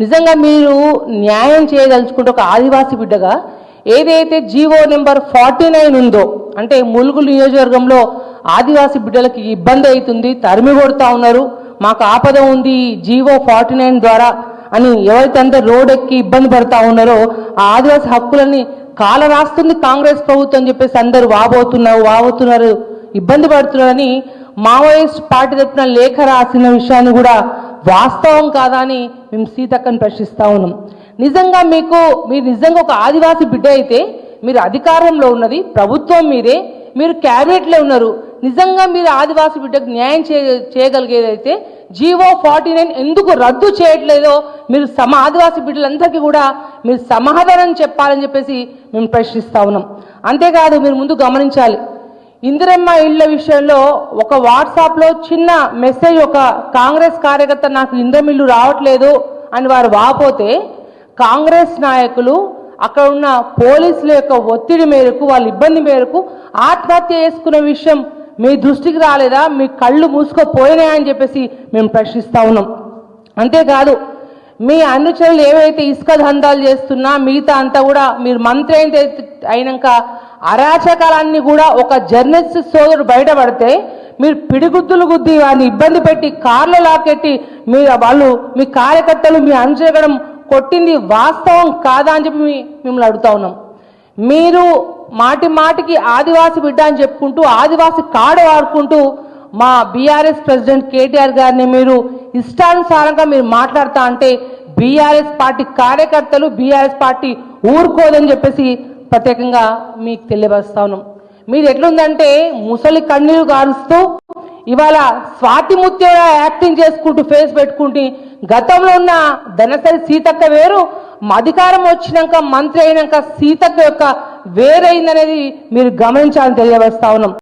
నిజంగా మీరు న్యాయం చేయదలుచుకుంటే ఒక ఆదివాసీ బిడ్డగా ఏదైతే జీవో నెంబర్ ఫార్టీ నైన్ ఉందో అంటే ములుగు నియోజకవర్గంలో ఆదివాసీ బిడ్డలకి ఇబ్బంది అవుతుంది తరిమి కొడుతూ ఉన్నారు మాకు ఆపద ఉంది జీవో ఫార్టీ నైన్ ద్వారా అని ఎవరైతే అందరూ రోడ్ ఎక్కి ఇబ్బంది పడతా ఉన్నారో ఆ ఆదివాసీ హక్కులని కాల రాస్తుంది కాంగ్రెస్ ప్రభుత్వం అని చెప్పేసి అందరు వాబోతున్నారు వాబోతున్నారు ఇబ్బంది పడుతున్నారని మావోయిస్ట్ పార్టీ తరఫున లేఖ రాసిన విషయాన్ని కూడా వాస్తవం కాదా అని మేము సీతక్కను ప్రశ్నిస్తూ ఉన్నాం. నిజంగా మీకు మీరు నిజంగా ఒక ఆదివాసీ బిడ్డ అయితే మీరు అధికారంలో ఉన్నది ప్రభుత్వం మీదే మీరు క్యాబినెట్లో ఉన్నారు. నిజంగా మీరు ఆదివాసీ బిడ్డకు న్యాయం చే చేయగలిగేదైతే జీవో ఫార్టీ నైన్ ఎందుకు రద్దు చేయట్లేదో మీరు సమ ఆదివాసీ బిడ్డలందరికీ కూడా మీరు సమాధానం చెప్పాలని చెప్పేసి మేము ప్రశ్నిస్తా ఉన్నాం. అంతేకాదు మీరు ముందు గమనించాలి. ఇందిరమ్మ ఇళ్ళ విషయంలో ఒక వాట్సాప్లో చిన్న మెసేజ్ ఒక కాంగ్రెస్ కార్యకర్త నాకు ఇంద్రమిల్లు ఇల్లు రావట్లేదు అని వారు వాపోతే కాంగ్రెస్ నాయకులు అక్కడ ఉన్న పోలీసుల యొక్క ఒత్తిడి మేరకు వాళ్ళ ఇబ్బంది మేరకు ఆత్మహత్య చేసుకునే విషయం మీ దృష్టికి రాలేదా? మీ కళ్ళు మూసుకుపోయినాయని చెప్పేసి మేము ప్రశ్నిస్తా ఉన్నాం. అంతేకాదు మీ అనుచరులు ఏవైతే ఇసుక దందాలు చేస్తున్నా మిగతా అంతా కూడా మీరు మంత్రి అయితే అయినాక అరాచకాలన్నీ కూడా ఒక జర్నలిస్ట్ సోదరుడు బయటపడితే మీరు పిడిగుద్దులు గుద్ది వారిని ఇబ్బంది పెట్టి కార్లు లాకెట్టి మీ వాళ్ళు మీ కార్యకర్తలు మీ అనుచరగడం కొట్టింది వాస్తవం కాదా అని చెప్పి మిమ్మల్ని అడుగుతా ఉన్నాం. మీరు మాటి మాటికి ఆదివాసి బిడ్డ అని చెప్పుకుంటూ ఆదివాసి కాడు వాడుకుంటూ మా బీఆర్ఎస్ ప్రెసిడెంట్ కేటీఆర్ గారిని మీరు ఇష్టానుసారంగా మీరు మాట్లాడుతా అంటే బీఆర్ఎస్ పార్టీ కార్యకర్తలు బీఆర్ఎస్ పార్టీ ఊరుకోదని చెప్పేసి ప్రత్యేకంగా మీకు తెలియపరుస్తా ఉన్నాం. మీరు ఎట్లుందంటే ముసలి కన్నీరు గారుస్తూ ఇవాళ స్వాతి ముత్యంగా యాక్టింగ్ చేసుకుంటూ ఫేస్ పెట్టుకుంటూ గతంలో ఉన్న ధనసరి సీతక్క వేరు అధికారం వచ్చినాక మంత్రి అయినాక సీతక్క యొక్క వేరైందనేది మీరు గమనించాలని తెలియవస్తా ఉన్నాం.